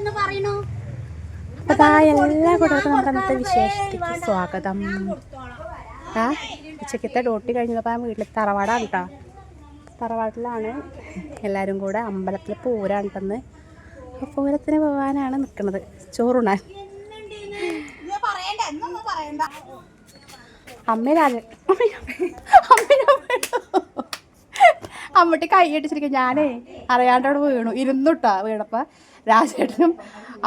എന്ന് പറയുന്നു? അപ്പൊ എല്ലാ കുട്ടികൾക്കും നമുക്ക് അന്നത്തെ വിശേഷത്തിലേക്ക് സ്വാഗതം. ആ? ഉച്ചക്കത്തെ ഡോട്ടി കഴിഞ്ഞപ്പോൾ ആ വീട്ടിൽ തറവാടാണ് കേട്ടോ തറവാട്ടിലാണ് എല്ലാവരും കൂടെ അമ്പലത്തിൽ പൂരാണ്ടെന്ന് പൂരത്തിന് പോകാനാണ് നിൽക്കുന്നത് ചോറുണ്ണാൻ. പറയണ്ട. എന്നൊന്നും പറയണ്ട. അമ്മ രാജ അമ്മട്ടി കൈ അടിച്ചിരിക്കും ഞാനേ അറിയാണ്ടോട് വീണു. ഇരുന്നുട്ടാ വീണപ്പോൾ രാജേട്ടനും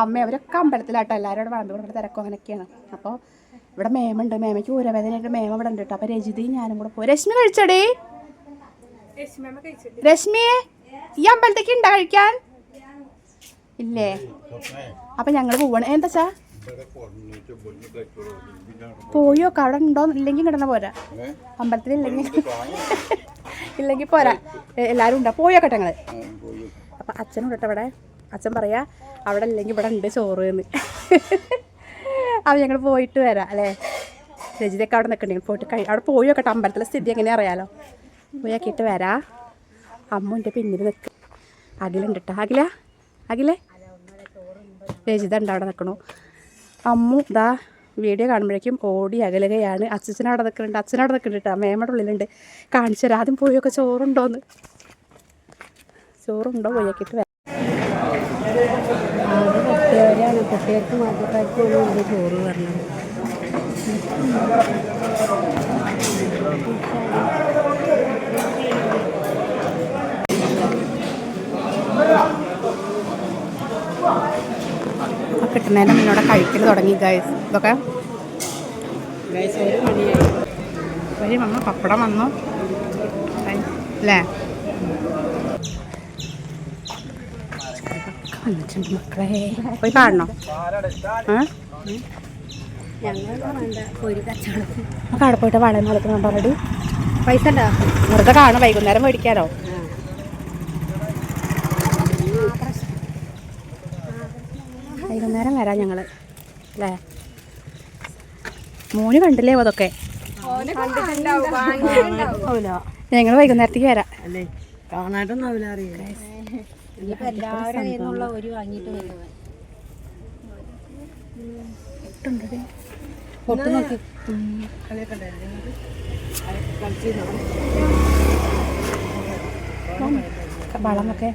അമ്മ അവരൊക്കെ അമ്പലത്തിലാട്ടോ. എല്ലാവരും ഇവിടെ വളർന്നു കൊടുക്കുന്ന തിരക്കും അങ്ങനെയൊക്കെയാണ്. അപ്പോൾ ഇവിടെ മേമുണ്ട്. മേമയ്ക്ക് ഊരവേദനയായിട്ട് മേമ ഇവിടെ ഉണ്ട് കേട്ടോ അപ്പോൾ രജിതയും ഞാനും കൂടെ പോയി. രശ്മി കഴിച്ചടേ? രശ്മിയെ? ഈ അമ്പലത്തേക്ക് ഉണ്ടോ കഴിക്കാൻ? ഇല്ലേ? അപ്പം ഞങ്ങൾ പോവാണ്. എന്താ ചാ പോയോ? അവിടെ ഉണ്ടോ? ഇല്ലെങ്കിൽ കിടന്ന പോരാ. അമ്പലത്തിൽ ഇല്ലെങ്കിൽ ഇല്ലെങ്കിൽ പോരാ. എല്ലാവരും ഉണ്ടോ? കേട്ടോ ഞങ്ങൾ അപ്പം അച്ഛനും കേട്ടോ അവിടെ അച്ഛൻ പറയാ അവിടെ അല്ലെങ്കിൽ ഇവിടെ ഉണ്ട് ചോറ് എന്ന്. അപ്പം ഞങ്ങൾ പോയിട്ട് വരാം അല്ലേ? രജിതയൊക്കെ അവിടെ നിൽക്കണ്ടെങ്കിൽ പോയിട്ട് കഴി അവിടെ പോയി നോക്കട്ടെ അമ്പലത്തിലെ സ്ഥിതി എങ്ങനെ അറിയാലോ? പോയി ആക്കിയിട്ട് വരാം. അമ്മ എന്റെ പിന്നിൽ നിൽക്ക് അഖിലുണ്ട് കേട്ടോ അഖില അഖിലേ? രജിത ഉണ്ട് അവിടെ നിൽക്കണു അമ്മു ഇതാ വീഡിയോ കാണുമ്പോഴേക്കും ഓടി അകലുകയാണ്. അച്ഛനവിടെ നിൽക്കുന്നുണ്ട് അച്ഛൻ അവിടെ നിൽക്കുന്നുണ്ട് കേട്ടോ മേമയുടെ ഉള്ളിലുണ്ട്. കാണിച്ചു തരാം. ആദ്യം പോയൊക്കെ ചോറുണ്ടോന്ന്. ചോറുണ്ടോ? പോയൊക്കെയിട്ട് വരാം കുട്ടികളാണ് കുട്ടികൾക്ക് മാത്രക്കാർക്കും ഉണ്ട് ചോറ് പറഞ്ഞത് കിട്ടുന്നതിന് മുന്നോടെ കഴിക്കൽ തുടങ്ങി ഗൈസ് ഇതൊക്കെ വരി മമ്മ പപ്പടം വന്നു. അല്ലേ? വന്നിട്ടുണ്ട് മക്കളെ. പോയി കാണണോ ആ ഞങ്ങൾ നമുക്ക് അവിടെ പോയിട്ട് വളരെ നടക്കുന്ന പറഞ്ഞു പൈസ ഉണ്ടോ? വെറുതെ കാണും വൈകുന്നേരം മേടിക്കാലോ. വൈകുന്നേരം വരാം ഞങ്ങൾ അല്ലേ? മോന് കണ്ടില്ലേ അതൊക്കെ? ഞങ്ങൾ വൈകുന്നേരത്തേക്ക് വരാം. അല്ലേ? കാണാട്ടൊന്നും അറിയില്ല? ഇനിയിപ്പോ എല്ലാവരും എന്നുള്ള ഒരു വാങ്ങിയിട്ട് വരുന്നത്. പൊട്ട് നോക്കി. വളമൊക്കെ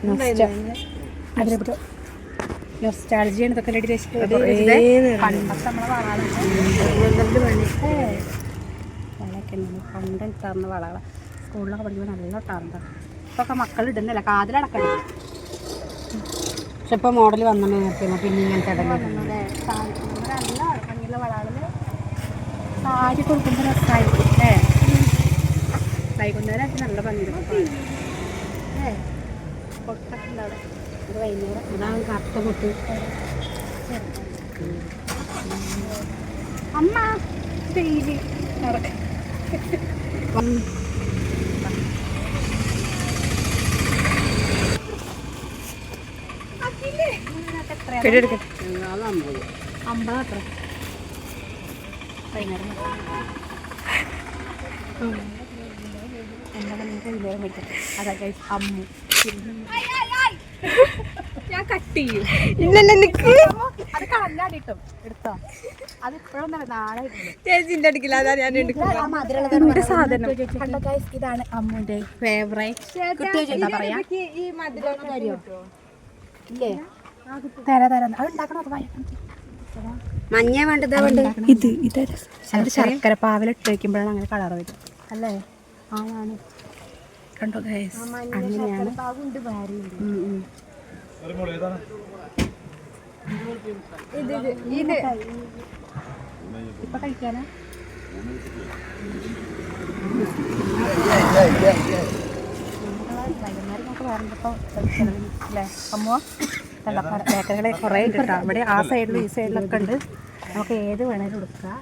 നൊസ്റ്റാളജിയാണ് ഇതൊക്കെ റെഡി പണ്ടത്തെ നമ്മളെ പണ്ട് തന്ന വളകളാണ് സ്കൂളിലൊക്കെ പഠിക്കുമ്പോൾ നല്ല ഇട്ടാറുണ്ട് ഇപ്പൊക്കെ മക്കൾ ഇടുന്നില്ല. കാതിലടക്കണ്ട പക്ഷെ ഇപ്പൊ മോഡൽ വന്നു നേരത്തെ പിന്നെ ഇങ്ങനത്തെ സാരി കൊടുക്കുമ്പോൾ രസമായിരിക്കും അല്ലേ? വൈകുന്നേരം നല്ല ഭംഗിയിടും അല്ലേ? പൊട്ടൊക്കെ ഉണ്ട് അവിടെ. അത് വൈകുന്നേരം. അതാണ് കറുത്ത പൊട്ട്. അമ്മ അത്ര വൈകുന്നേരം എന്താ വൈകുന്നേരം മേടിക്കാം അതാ ഗൈസ് അമ്മു ഞാൻ കട്ട് ചെയ്യും ഇല്ലല്ല നിക്ക്. അത് കളഞ്ഞാടിട്ടും എടുത്തോ അത് ഇപ്പോഴും നാളെ ഇടുള്ളൂ ചേച്ചിന്റെ അടുക്കില്ല അതാ ഞാൻ ഇന്റെ സാധനം ഇതാണ് അമ്മുന്റെ ഫേവറേറ്റ് പറയാ? ഈ മധുരം ഇല്ലേ തരാ തരാ. അത് ഉണ്ടാക്കണോ. മഞ്ഞ വേണ്ടത് വേണ്ട? ഇത് ഇത് ശർക്കര. പാവിലിട്ട് വയ്ക്കുമ്പോഴാണ് അങ്ങനെ കളർ വരും അല്ലേ? ആണാണ് കണ്ടോ ഗൈസ് അങ്ങനെയാണ്. ഇപ്പൊ കഴിക്കാനാ വൈകുന്നേരം നമുക്ക് വേറെന്തോ അല്ലേ? അമ്മോ കണ്ടോ ബേക്കറികളെ കുറേ കേട്ടോ ഇവിടെ ആ സൈഡിലും ഈ സൈഡിലൊക്കെ ഉണ്ട്. നമുക്ക് ഏത് വേണേലും എടുക്കാം.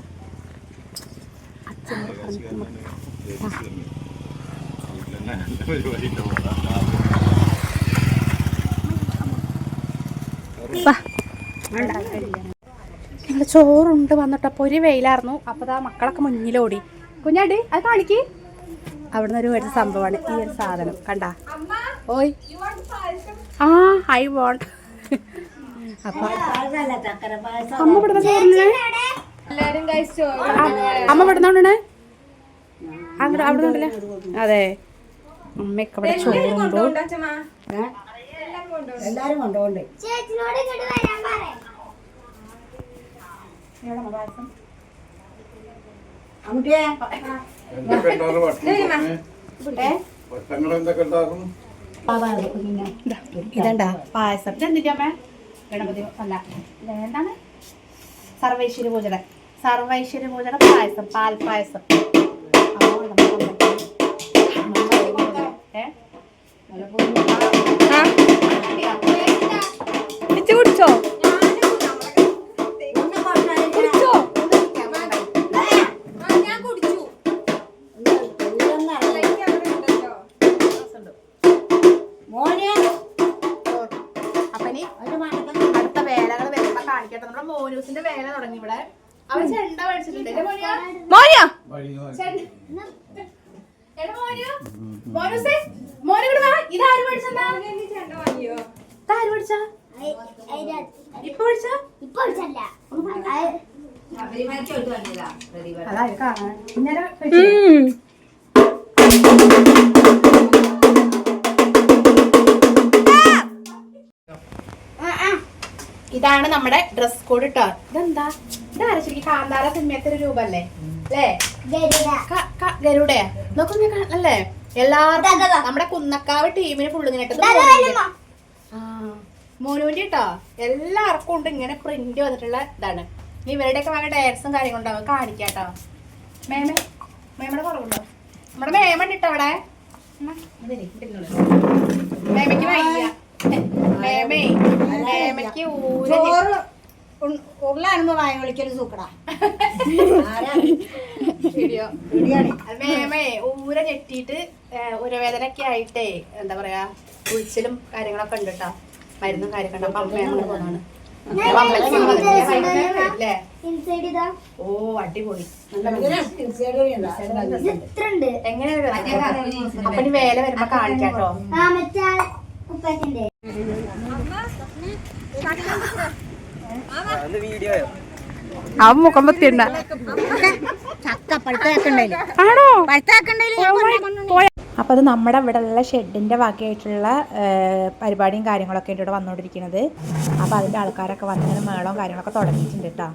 ഞങ്ങൾ ചോറുണ്ട് വന്നിട്ടപ്പോൾ ഒരു വെയിലായിരുന്നു. അപ്പോൾ ആ മക്കളൊക്കെ മുന്നിലോടി കുഞ്ഞാടി അത് കാണിക്ക്. അവിടുന്ന് ഒരു വരുന്ന സംഭവമാണ്. ഈ ഒരു സാധനം. കണ്ട? ഓയ്. ആ ഐ വോണ്ട് അപ്പൊ അമ്മ ഇവിടുന്ന് ചോറിനെ അമ്മ ഇവിടുന്നോണ്ടേ അങ്ങോട്ട് അവിടെ ഉണ്ടല്ലേ? അതെ. അമ്മയൊക്കെ ഇവിടെ ചോറുണ്ടോ? എല്ലാരും പറയാം അമ്മൂട്ടിയെ എന്തൊക്കെ ഉണ്ടാകും ഇതണ്ടാ? പായസം. ഇതെന്തിന്റെ അമ്മ? ഗണപതി. അല്ല എന്താണ് സർവൈശ്വര്യ പൂജയുടെ സർവൈശ്വര്യ പൂജയുടെ പായസം പാൽ പായസം. ഏ? ഇന്നലെ ഇതാണ് നമ്മുടെ ഡ്രസ് കോഡ് ഇട്ടോ ഇതെന്താ? ഇതാരാ ശരിക്കും കാന്താര സിനിമയത്തെ ഒരു രൂപല്ലേ? അല്ലേ? ക- ക- ഗരുഡേ. നോക്കുന്ന അല്ലേ? എല്ലാവർക്കും നമ്മുടെ കുന്നക്കാവ് ടീമിന് ഫുള്ള് ഇങ്ങനെ മോനുവിന്റെ കേട്ടോ എല്ലാവർക്കും ഉണ്ട് ഇങ്ങനെ പ്രിന്റ് വന്നിട്ടുള്ള ഇതാണ്. ഇനി ഇവരുടെയൊക്കെ ഭയങ്കര ഡയർസും കാര്യങ്ങളും ഉണ്ടാവും കാണിക്കാട്ടോ മേമ മേമയുടെ കുറവുണ്ടോ? നമ്മുടെ മേമ ഉണ്ടിട്ടോ അവിടെ. മേമയ്ക്ക് വയ്യ. മേമേ മേമയ്ക്ക് ഊര ചോറ് ഉരുളാനുമ്പോ വായ വിളിക്കൽ സൂക്കടാ. ആരാ? വീഡിയോ. മേമേ ഊര ഞെട്ടിയിട്ട് ഉരവേദനൊക്കെ ആയിട്ടേ എന്താ പറയാ കുഴിച്ചിലും കാര്യങ്ങളൊക്കെ ഉണ്ട് കേട്ടോ മരുന്നും കാര്യങ്ങളൊക്കെ ഉണ്ട് അപ്പൊ ഇൻസൈഡ് ഇതാ. ഓ അടിപൊളി. എങ്ങനെ അപ്പൊ ഇനി വേല വരുമ്പോ കാണിക്കാട്ടോ ആ അവൻ മുഖം പത്തിണ്ട ആണോ? അപ്പോൾ അത് നമ്മുടെ ഇവിടെ ഉള്ള ഷെഡിന്റെ ബാക്കിയായിട്ടുള്ള പരിപാടിയും കാര്യങ്ങളൊക്കെ ഇവിടെ വന്നുകൊണ്ടിരിക്കുന്നത് അപ്പോൾ അതിന്റെ ആൾക്കാരൊക്കെ വന്നതിന് മേളവും കാര്യങ്ങളൊക്കെ തുടങ്ങിയിട്ടുണ്ട് കേട്ടോ.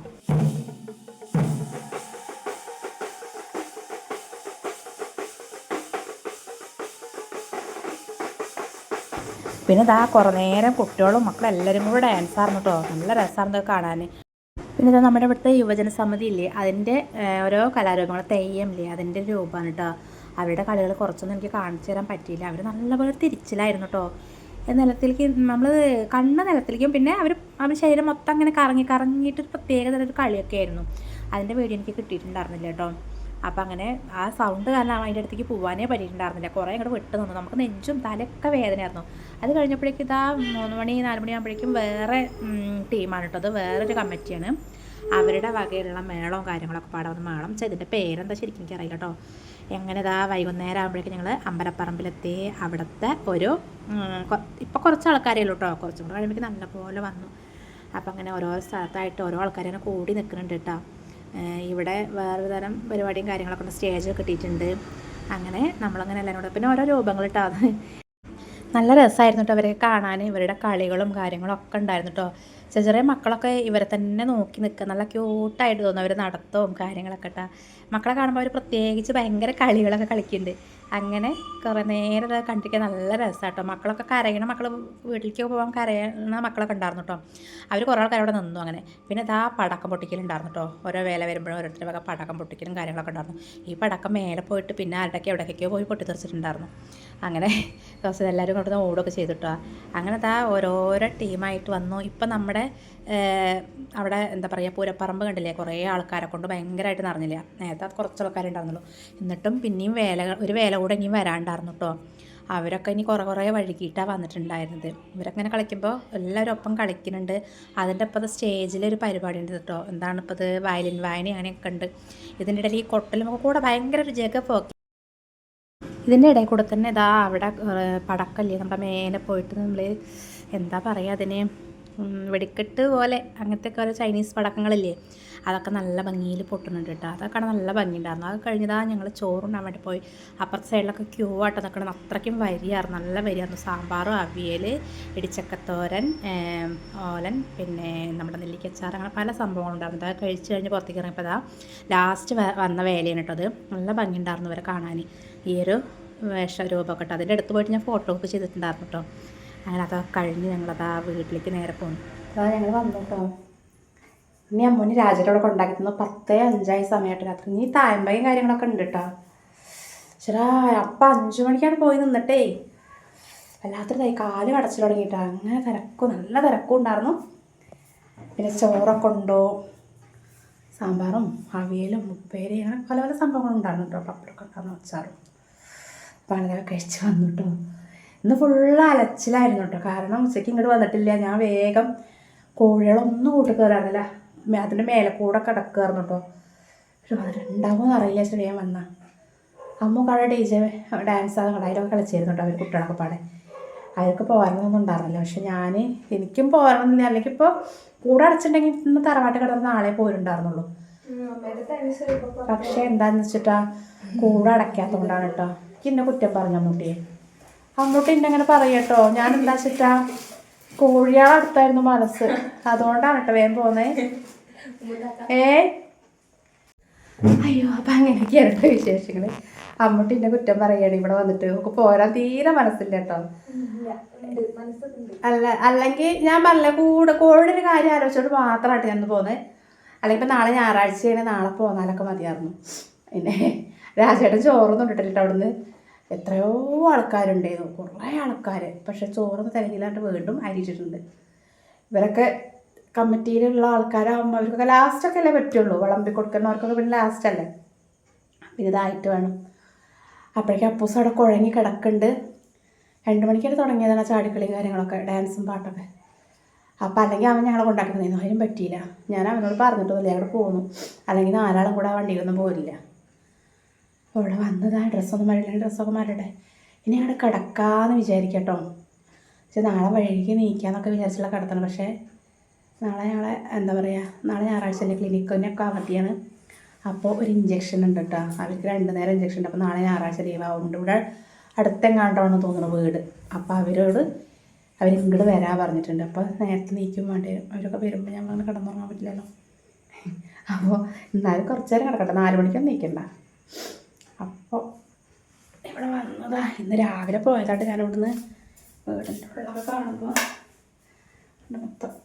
പിന്നെ ഇതാ കുറേ നേരം കുട്ടികളും മക്കളും എല്ലാവരും കൂടെ ഡാൻസ് ആയിരുന്നു കേട്ടോ നല്ല ഇത് കാണാൻ പിന്നെ നമ്മുടെ ഇവിടുത്തെ യുവജന സമിതി ഇല്ലേ? അതിന്റെ ഓരോ കലാരൂപങ്ങൾ തെയ്യം ഇല്ലേ? അതിന്റെ രൂപമാണ് കേട്ടോ അവരുടെ കളികൾ കുറച്ചൊന്നും എനിക്ക് കാണിച്ചു തരാൻ പറ്റിയില്ല. അവർ നല്ലപോലെ തിരിച്ചിലായിരുന്നു കേട്ടോ നിലത്തിലേക്ക് നമ്മൾ കണ്ണ നിലത്തിലേക്കും പിന്നെ അവർ അവർ ശരീരം മൊത്തം അങ്ങനെ കറങ്ങി കറങ്ങിയിട്ട് ഒരു പ്രത്യേക തരം ഒരു കളിയൊക്കെ ആയിരുന്നു. അതിന്റെ വീഡിയോ എനിക്ക് കിട്ടിയിട്ടുണ്ടായിരുന്നില്ല കേട്ടോ അപ്പം അങ്ങനെ ആ സൗണ്ട് കാരണം അതിന്റെ അടുത്തേക്ക് പോകാനേ പറ്റിയിട്ടുണ്ടായിരുന്നില്ല. കുറേ അങ്ങോട്ട് വിട്ട് നിന്നു. നമുക്ക് നെഞ്ചും തലയൊക്കെ വേദനയായിരുന്നു. അത് കഴിഞ്ഞപ്പോഴേക്കും ഇതാ മൂന്ന് മണി നാല് മണിയാകുമ്പോഴേക്കും വേറെ ടീമാണ് കേട്ടോ അത് വേറൊരു കമ്മിറ്റിയാണ്. അവരുടെ വകയിലുള്ള മേളവും കാര്യങ്ങളൊക്കെ പാടെ വന്ന് മേളം ഇതിന്റെ പേരെന്താ ശരിക്കും എനിക്കറിയില്ല കേട്ടോ എങ്ങനെ ഇതാ വൈകുന്നേരം ആകുമ്പോഴേക്കും ഞങ്ങൾ അമ്പലപ്പറമ്പിലെത്തി അവിടുത്തെ ഒരു ഇപ്പോൾ കുറച്ച് ആൾക്കാരേ ഉള്ളൂ കേട്ടോ കുറച്ചും കൂടെ കഴിയുമ്പോഴേക്കും നല്ലപോലെ വന്നു. അപ്പം അങ്ങനെ ഓരോ സ്ഥലത്തായിട്ട് ഓരോ ആൾക്കാരെ കൂടി നിൽക്കുന്നുണ്ട് കേട്ടോ ഇവിടെ വേറൊരു തരം പരിപാടിയും കാര്യങ്ങളൊക്കെ ഉണ്ട്. സ്റ്റേജ് കിട്ടിയിട്ടുണ്ട്. അങ്ങനെ നമ്മളങ്ങനെ എല്ലാവരും കൂടെ പിന്നെ ഓരോ രൂപങ്ങൾ കേട്ടോ നല്ല രസമായിരുന്നു കേട്ടോ അവരെ കാണാൻ ഇവരുടെ കളികളും കാര്യങ്ങളും ഒക്കെ ഉണ്ടായിരുന്നു കേട്ടോ ചെറിയ ചെറിയ മക്കളൊക്കെ ഇവരെ തന്നെ നോക്കി നിൽക്കുക നല്ല ക്യൂട്ടായിട്ട് തോന്നും. അവർ നടത്തവും കാര്യങ്ങളൊക്കെ കേട്ടോ മക്കളെ കാണുമ്പോൾ അവർ പ്രത്യേകിച്ച് ഭയങ്കര കളികളൊക്കെ കളിക്കുന്നുണ്ട് അങ്ങനെ കുറേ നേരം അത് കണ്ടിരിക്കാൻ നല്ല രസമാണ് കേട്ടോ മക്കളൊക്കെ കരയണ മക്കൾ വീട്ടിലേക്ക് പോകാൻ കരയണ മക്കളൊക്കെ ഉണ്ടായിരുന്നു കേട്ടോ അവർ കുറേ ആൾക്കാർ അവിടെ നിന്നു അങ്ങനെ. പിന്നെ ഇതാ പടക്കം പൊട്ടിക്കലുണ്ടായിരുന്നു കേട്ടോ ഓരോ വേല വരുമ്പോഴും ഓരോരുത്തരുടെ വക പടക്കം പൊട്ടിക്കലും കാര്യങ്ങളൊക്കെ ഉണ്ടായിരുന്നു. ഈ പടക്കം മേലെ പോയിട്ട് പിന്നെ ആരുടെയൊക്കെ എവിടേക്കൊക്കെയോ പോയി പൊട്ടിത്തെറിച്ചിട്ടുണ്ടായിരുന്നു. അങ്ങനെ കുറച്ച് എല്ലാവരും കൊണ്ടുവന്ന് ഓടുകയൊക്കെ ചെയ്തിട്ടോ. അങ്ങനെ ഇതാ ഓരോരോ ടീമായിട്ട് വന്നു. ഇപ്പം നമ്മുടെ അവിടെ എന്താ പറയുക പൂരപ്പറമ്പ് കണ്ടില്ലേ? കുറേ ആൾക്കാരെ കൊണ്ട് ഭയങ്കരമായിട്ട് നിറഞ്ഞില്ല? നേരത്തെ അത് കുറച്ച് ആൾക്കാരുണ്ടായിരുന്നുള്ളൂ എന്നിട്ടും പിന്നെയും വേല ഒരു വേല കൂടെ ഇനിയും വരാണ്ടായിരുന്നു കേട്ടോ അവരൊക്കെ ഇനി കുറേ കുറേ വഴുകിയിട്ടാണ് വന്നിട്ടുണ്ടായിരുന്നത്. ഇവരൊക്കെ ഇങ്ങനെ കളിക്കുമ്പോൾ എല്ലാവരും ഒപ്പം കളിക്കുന്നുണ്ട്. അതിന്റെ ഒപ്പം സ്റ്റേജിലൊരു പരിപാടി ഉണ്ട് കേട്ടോ എന്താണ് ഇപ്പോൾ ഇത് വയലിൻ വായന അങ്ങനെയൊക്കെ ഉണ്ട്. ഇതിന്റെ ഇടയിൽ ഈ കൊട്ടലും കൂടെ ഭയങ്കര ഒരു പോക്കി ഇതിന്റെ ഇടയിൽ കൂടെ തന്നെ ഇതാ അവിടെ പടക്കല്ലേ? നമ്മുടെ മേലെ പോയിട്ട് നമ്മൾ എന്താ പറയുക അതിന് വെടിക്കെട്ട് പോലെ അങ്ങനത്തെ ഓരോ ചൈനീസ് പടക്കങ്ങളില്ലേ അതൊക്കെ നല്ല ഭംഗിയിൽ പൊട്ടുന്നുണ്ട് കേട്ടോ. അതൊക്കെ നല്ല ഭംഗിയുണ്ടായിരുന്നു. അത് കഴിഞ്ഞതാ ഞങ്ങൾ ചോറുണ്ടാൻ വേണ്ടി പോയി. അപ്പുറത്തെ സൈഡിലൊക്കെ ക്യൂ ആയിട്ട് നിൽക്കണം അത്രയ്ക്കും വരിയായിരുന്നു. നല്ല വരിയായിരുന്നു. സാമ്പാറും അവിയൽ ഇടിച്ചക്കത്തോരൻ ഓലൻ പിന്നെ നമ്മുടെ നെല്ലിക്കച്ചാർ അങ്ങനെ പല സംഭവങ്ങളുണ്ടായിരുന്നു അതൊക്കെ കഴിച്ച് കഴിഞ്ഞ് പുറത്തേക്ക് ഇറങ്ങിയപ്പോൾ അതാ ലാസ്റ്റ് വന്ന വേലയാണ് കേട്ടോ അത്. നല്ല ഭംഗിയുണ്ടായിരുന്നു ഇവരെ കാണാൻ ഈ ഒരു വേഷരൂപമൊക്കെ കേട്ടോ അതിന്റെ അടുത്ത് പോയിട്ട് ഞാൻ ഫോട്ടോ ഒക്കെ ചെയ്തിട്ടുണ്ടായിരുന്നു കേട്ടോ. അങ്ങനെ അതൊക്കെ കഴിഞ്ഞ് ഞങ്ങളതാ വീട്ടിലേക്ക് നേരെ പോന്നു. അതാ ഞങ്ങൾ വന്നു കേട്ടോ ഇനി അമ്മൂന് രാജയുടെ അവിടെ കൊണ്ടാക്കി പത്തേ അഞ്ചായി സമയമായിട്ട് രാത്രി. ഇനി തായമ്പയും കാര്യങ്ങളൊക്കെ ഉണ്ട് കേട്ടോ ചേട്ടാ അപ്പം അഞ്ചു മണിക്കാണ് പോയി നിന്നിട്ടേ. വല്ലാത്തൊരു തൈ കാൽ അടച്ചു തുടങ്ങിയിട്ടാ. അങ്ങനെ തിരക്കും നല്ല തിരക്കും ഉണ്ടായിരുന്നു. പിന്നെ ചോറൊക്കെ ഉണ്ടോ? സാമ്പാറും അവിയലും ഉപ്പേരി അങ്ങനെ പല പല സംഭവങ്ങളും ഉണ്ടായിരുന്നു കേട്ടോ. പപ്പടമൊക്കെ ഉണ്ടായിരുന്നു അച്ചാറും. അപ്പോൾ അങ്ങനെ കഴിച്ച് വന്നു കേട്ടോ. ഇന്ന് ഫുള്ള് അലച്ചിലായിരുന്നു കേട്ടോ കാരണം ഉച്ചയ്ക്ക് ഇങ്ങോട്ട് വന്നിട്ടില്ല. ഞാൻ വേഗം കോഴികളൊന്നും കൂട്ടി കയറാറില്ല അതിന്റെ മേലെ കൂടെ കിടക്കുകയായിരുന്നു കേട്ടോ പക്ഷെ അതിലുണ്ടാവുമെന്ന് അറിയില്ല. ചെറിയ വന്ന. അമ്മ കുറേ ജെ ഡാൻസ് അത് അതിലൊക്കെ കളിച്ചിരുന്നു കേട്ടോ അവർ കുട്ടികളൊക്കെ പാടെ. അവർക്ക് പോരണമെന്നൊന്നും ഉണ്ടായിരുന്നില്ല പക്ഷെ ഞാൻ എനിക്കും പോരണമെന്നില്ല അല്ലെങ്കിൽ ഇപ്പോൾ കൂടെ അടച്ചിട്ടുണ്ടെങ്കിൽ ഇന്ന് തറവാട്ട് കിടന്ന് നാളെ പോരുണ്ടായിരുന്നുള്ളൂ പക്ഷെ എന്താന്ന് വെച്ചിട്ടാ കൂടെ അടയ്ക്കാത്തതുകൊണ്ടാണ് കേട്ടോ എനിക്ക് എന്നെ കുറ്റം പറഞ്ഞ അമ്മൂട്ടിയെ അമ്മൂട്ടി എന്നെ അങ്ങനെ പറയട്ടോ. ഞാൻ എന്താ വെച്ചിട്ടാ? കോഴിയാളെ അടുത്തായിരുന്നു മനസ്സ്. അതുകൊണ്ടാണ് കേട്ടോ വേഗം പോന്നേ. ഏ? അയ്യോ അപ്പം അങ്ങനെയൊക്കെയാണ് കേട്ടോ വിശേഷങ്ങൾ അമ്മൂട്ടി എന്നെ കുറ്റം പറയാണ്. ഇവിടെ വന്നിട്ട് നമുക്ക് പോരാൻ തീരെ മനസ്സില്ല കേട്ടോ അല്ല അല്ലെങ്കിൽ ഞാൻ പറഞ്ഞ കൂടെ കോഴിയുടെ ഒരു കാര്യം ആലോചിച്ചോണ്ട് മാത്രമായിട്ട് ഞാൻ പോകുന്നത് അല്ലെങ്കിൽ ഇപ്പം നാളെ ഞായറാഴ്ചയാണ്. നാളെ പോന്നാലൊക്കെ മതിയായിരുന്നു. പിന്നെ രാജേട്ടൻ ചോറൊന്നും ഇട്ടിട്ടില്ല അവിടുന്ന്. എത്രയോ ആൾക്കാരുണ്ടായിരുന്നു കുറേ ആൾക്കാർ പക്ഷെ ചോറൊന്നും തിരക്കില്ലാണ്ട് വീണ്ടും അരിയിട്ടിട്ടുണ്ട്. ഇവരൊക്കെ കമ്മിറ്റിയിലുള്ള ആൾക്കാരാകുമ്പോൾ അവർക്കൊക്കെ ലാസ്റ്റൊക്കെ അല്ലേ പറ്റുള്ളൂ. വിളമ്പി കൊടുക്കുന്നവർക്കൊക്കെ പിന്നെ ലാസ്റ്റ് അല്ലേ? പിന്നെ ഇതായിട്ട് വേണം. അപ്പോഴേക്കും അപ്പൂസ് അവിടെ കുഴങ്ങി കിടക്കുന്നുണ്ട്. രണ്ട് മണിക്കാണ് തുടങ്ങിയതാണ് ചാടിക്കളിയും കാര്യങ്ങളൊക്കെ ഡാൻസും പാട്ടൊക്കെ. അപ്പോൾ അല്ലെങ്കിൽ അവൻ ഞങ്ങളെ കൊണ്ടാക്കുന്നതെന്നു അതിനും പറ്റിയില്ല. ഞാൻ അവനോട് പറഞ്ഞിട്ടൊന്നുമില്ല. അവിടെ പോകുന്നു അല്ലെങ്കിൽ നാലാളും കൂടെ ആ വണ്ടിയിലൊന്നും പോരില്ല. അപ്പോൾ ഇവിടെ വന്നതാ ഡ്രസ്സൊന്നും മാറില്ല ഡ്രസ്സൊക്കെ മാറട്ടെ ഇനി അവിടെ കിടക്കാമെന്ന് വിചാരിക്കട്ടോ. പക്ഷെ നാളെ വഴിക്ക് നീക്കാന്നൊക്കെ വിചാരിച്ചുള്ള കിടത്തണം. പക്ഷേ നാളെ ഞങ്ങളെ എന്താ പറയുക നാളെ ഞായറാഴ്ച അല്ലേ ക്ലിനിക്കിനൊക്കെ അവധിയാണ്. അപ്പോൾ ഒരു ഇഞ്ചക്ഷൻ ഉണ്ട് കേട്ടോ അവർക്ക് രണ്ട് നേരം ഇഞ്ചക്ഷൻ ഉണ്ട്. അപ്പോൾ നാളെ ഞായറാഴ്ച ലീവ് ആവുന്നുണ്ട്. ഇവിടെ അടുത്തെങ്ങാണ്ടാണെന്ന് തോന്നുന്നു വീട്. അപ്പോൾ അവരോട് അവർ ഇങ്ങോട്ട് വരാൻ പറഞ്ഞിട്ടുണ്ട്. അപ്പോൾ നേരത്തെ നീക്കും വേണ്ടി? വരും അവരൊക്കെ വരുമ്പോൾ ഞങ്ങൾ അങ്ങനെ കിടന്നുറങ്ങാൻ പറ്റില്ലല്ലോ. അപ്പോൾ എന്നാലും കുറച്ച് നേരം കിടക്കട്ടെ. നാല് മണിക്കൊന്നും നീക്കണ്ട. ഇവിടെ വന്നതാ. ഇന്ന് രാവിലെ പോയതായിട്ട് ഞാൻ ഇവിടുന്ന് വീടിന്റെ ഉള്ളതൊക്കെ കാണുമ്പോൾ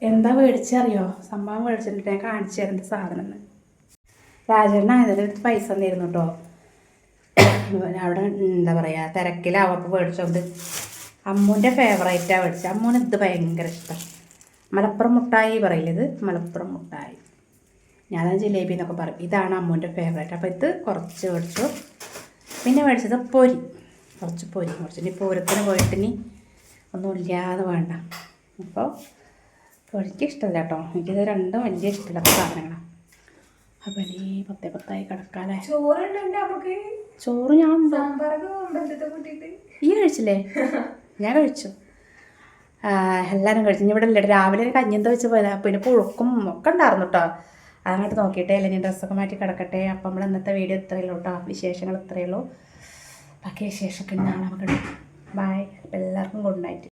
എന്താ മേടിച്ചറിയോ? സംഭവം മേടിച്ചിട്ട് ഞാൻ കാണിച്ചു തരുന്ന സാധനം രാജേട്ടൻ എടുത്ത് പൈസ തന്നിരുന്നു കേട്ടോ അവിടെ എന്താ പറയുക തിരക്കിലാവും അപ്പോൾ മേടിച്ചോണ്ട്. അമ്മൂന്റെ ഫേവറേറ്റാണ് മേടിച്ചത് അമ്മൂന് ഇത് ഭയങ്കര ഇഷ്ടം. മലപ്പുറം മുട്ടായി പറയില്ല ഇത്? മലപ്പുറം മുട്ടായി. ഞാനത് ജിലേബി എന്നൊക്കെ പറയും. ഇതാണ് അമ്മൂന്റെ ഫേവറേറ്റ് അപ്പോൾ ഇത് കുറച്ച് മേടിച്ചു. പിന്നെ മേടിച്ചത് പൊരി. കുറച്ച് പൊരി കുറച്ച് ഇനി പൂരത്തിന് പോയിട്ട് ഇനി ഒന്നും ഇല്ലാതെ വേണ്ട. അപ്പോൾ പൊരിക്ക് ഇഷ്ടമല്ല കേട്ടോ. എനിക്കിത് രണ്ടും വലിയ ഇഷ്ടമില്ലാത്ത സാധനങ്ങളാണ് അപ്പം ഇനി പത്തേ പത്തായി കിടക്കാല്ലേ? ചോറ് ഞാൻ ഈ കഴിച്ചില്ലേ? ഞാൻ കഴിച്ചു. എല്ലാവരും കഴിച്ചു. ഇനി ഇവിടെ രാവിലെ ഒരു കഞ്ഞിന്ത വെച്ച് പോയതാ. പിന്നെ പുഴുക്കും ഒക്കെ ഉണ്ടായിരുന്നു കേട്ടോ. അതങ്ങോട്ട് നോക്കിയിട്ടേ അല്ലേ ഞാൻ ഡ്രസ്സൊക്കെ മാറ്റി കിടക്കട്ടെ. അപ്പം നമ്മൾ ഇന്നത്തെ വീഡിയോ ഇത്രയേ ഉള്ളൂ കേട്ടോ വിശേഷങ്ങൾ ഇത്രയേ ഉള്ളൂ. ബാക്കി വിശേഷമൊക്കെ നാളെ നമുക്ക് ബൈ എല്ലാവർക്കും ഗുഡ് നൈറ്റ്